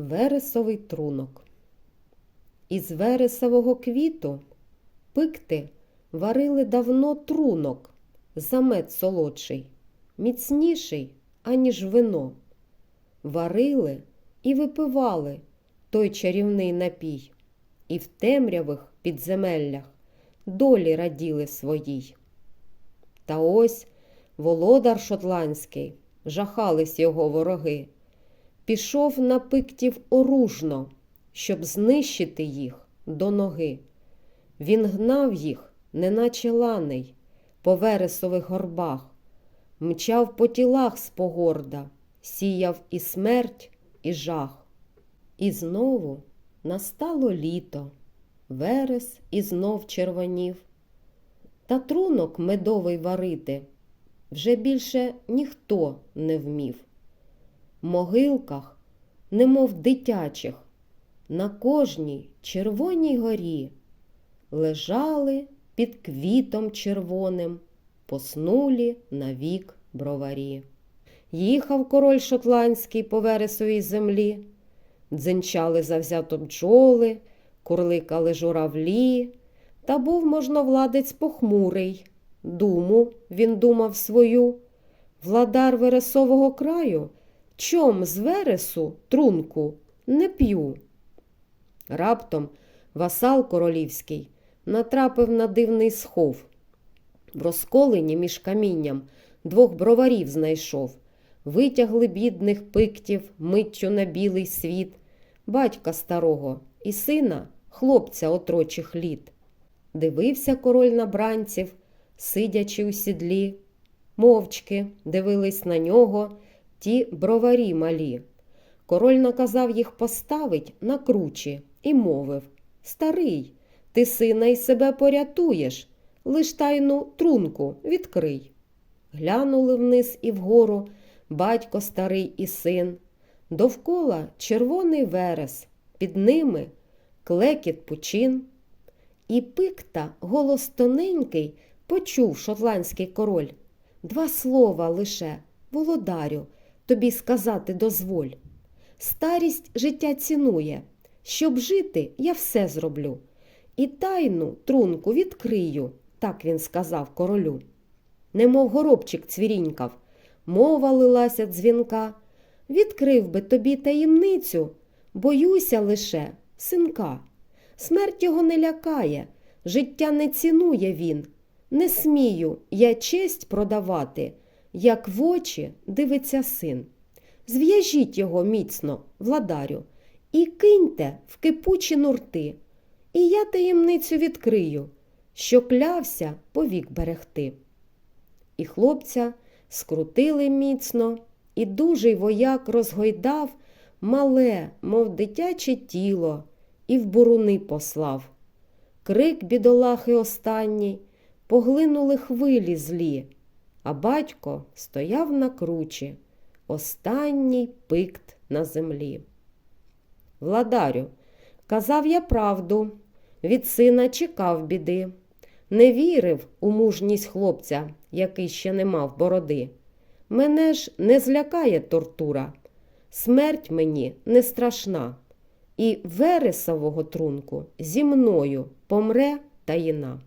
Вересовий трунок. Із вересового квіту пикти варили давно трунок, замет солодший, міцніший, аніж вино. Варили і випивали той чарівний напій, і в темрявих підземеллях долі раділи своїй. Та ось володар шотландський, жахались його вороги, пішов на пиктів оружно, щоб знищити їх до ноги. Він гнав їх, неначе ланий, по вересових горбах, мчав по тілах з погорда, сіяв і смерть, і жах. І знову настало літо, верес і знов червонів. Та трунок медовий варити вже більше ніхто не вмів. Могилках, немов дитячих, на кожній червоній горі лежали під квітом червоним, поснулі навік броварі. Їхав король шотландський по вересовій землі, дзенчали завзято бджоли, курликали журавлі, та був можновладець похмурий. Думу він думав свою. Владар вересового краю, чом з вересу трунку не п'ю. Раптом васал королівський натрапив на дивний схов. В розколені між камінням двох броварів знайшов. Витягли бідних пиктів миттю на білий світ, батька старого і сина, хлопця отрочих літ. Дивився король на бранців, сидячи у сідлі, мовчки дивились на нього ті броварі малі. Король наказав їх поставить на кручі і мовив Старий, ти сина й себе порятуєш, лиш тайну трунку відкрий. Глянули вниз і вгору батько старий і син. Довкола червоний верес, під ними клекіт пучин. І пикта, голос тоненький, почув шотландський король. Два слова лише, володарю, тобі сказати дозволь. Старість життя цінує. Щоб жити, я все зроблю. І тайну трунку відкрию, так він сказав королю. Немов горобчик цвірінькав, мова лилася дзвінка. Відкрив би тобі таємницю, боюся лише синка. Смерть його не лякає, життя не цінує він. Не смію я честь продавати, як в очі дивиться син. Зв'яжіть його міцно, владарю, і киньте в кипучі нурти, і я таємницю відкрию, що клявся повік берегти. І хлопця скрутили міцно, і дужий вояк розгойдав мале, мов дитяче тіло, і в буруни послав. Крик бідолахи останній, поглинули хвилі злі, а батько стояв на кручі, останній пикт на землі. Владарю, казав я правду, від сина чекав біди, не вірив у мужність хлопця, який ще не мав бороди. Мене ж не злякає тортура, смерть мені не страшна, і вересового трунку зі мною помре таїна.